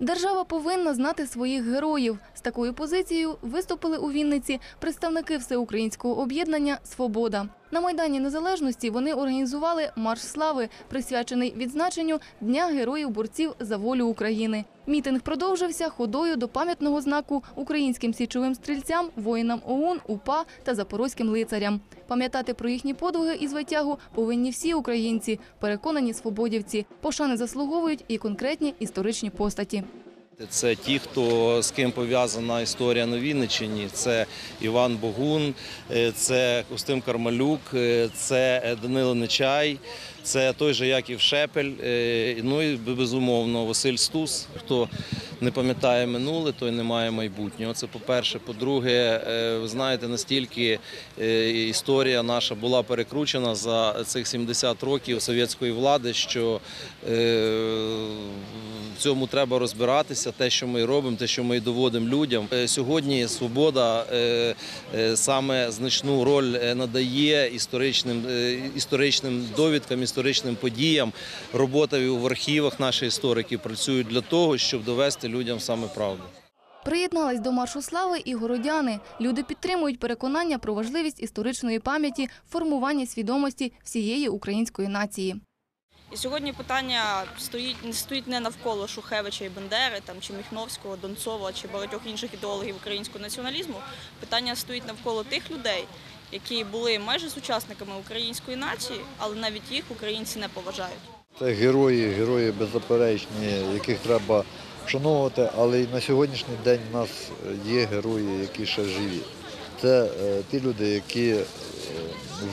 Держава повинна знати своїх героїв. З такою позицією виступили у Вінниці представники всеукраїнського об'єднання Свобода. На Майдані Незалежності вони організували марш слави, присвячений відзначенню Дня героїв-борців за волю України. Мітинг продовжився ходою до пам'ятного знаку українським січовим стрільцям, воїнам ОУН, УПА та запорозьким лицарям. Пам'ятати про їхні подвиги і звитягу повинні всі українці, переконані свободівці. Пошани заслуговують і конкретні історичні постаті. Це ті, хто з ким пов'язана історія на Вінниччині. Це Іван Богун, е, це Костим Кармалюк, е, це Данило Нечай, це той же Яків Шепель. е, Ну і безумовно Василь Стус. Хто не пам'ятає минуле, той не має майбутнього. Це по-перше. По-друге, е, ви знаєте, настільки е, історія наша була перекручена за цих 70 років совєтської влади, що в цьому треба розбиратися. Те, що ми робимо, те, що ми доводимо людям. Сьогодні свобода саме значну роль надає історичним, історичним довідкам, історичним подіям. Робота в архівах наші історики працюють для того, щоб довести людям саме правду. Приєднались до маршу слави і городяни. Люди підтримують переконання про важливість історичної пам'яті, формування свідомості всієї української нації. І сьогодні питання стоїть не стоїть не навколо Шухевича і Бендери, там чи Міхновського, Донцова чи багатьох інших ідеологів українського націоналізму. Питання стоїть навколо тих людей, які були майже сучасниками української нації, але навіть їх українці не поважають. Це герої, герої беззаперечні, яких треба вшановувати, але і на сьогоднішній день в нас є герої, які ще живі. Це е, ті люди, які е,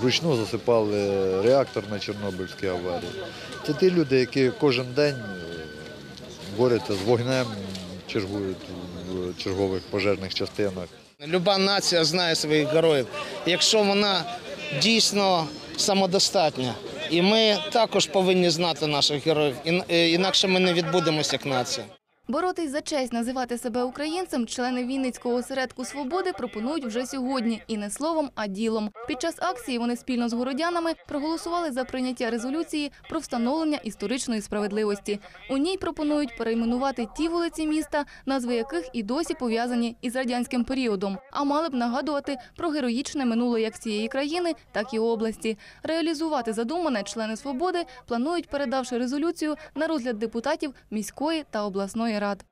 вручну засипали реактор на Чорнобильській аварії. Це ті люди, які кожен день е, борються з вогнем, чергують в чергових пожежних частинах. Люба нація знає своїх героїв, якщо вона дійсно самодостатня. І ми також повинні знати наших героїв, е, інакше ми не відбудемося як нація. Боротись за честь називати себе українцем члени Вінницького осередку свободи пропонують вже сьогодні і не словом, а ділом. Під час акції вони спільно з городянами проголосували за прийняття резолюції про встановлення історичної справедливості. У ній пропонують перейменувати ті вулиці міста, назви яких і досі пов'язані із радянським періодом, а мали б нагадувати про героїчне минуле як цієї країни, так і області. Реалізувати задумане члени свободи планують, передавши резолюцію на розгляд депутатів міської та обласної рад.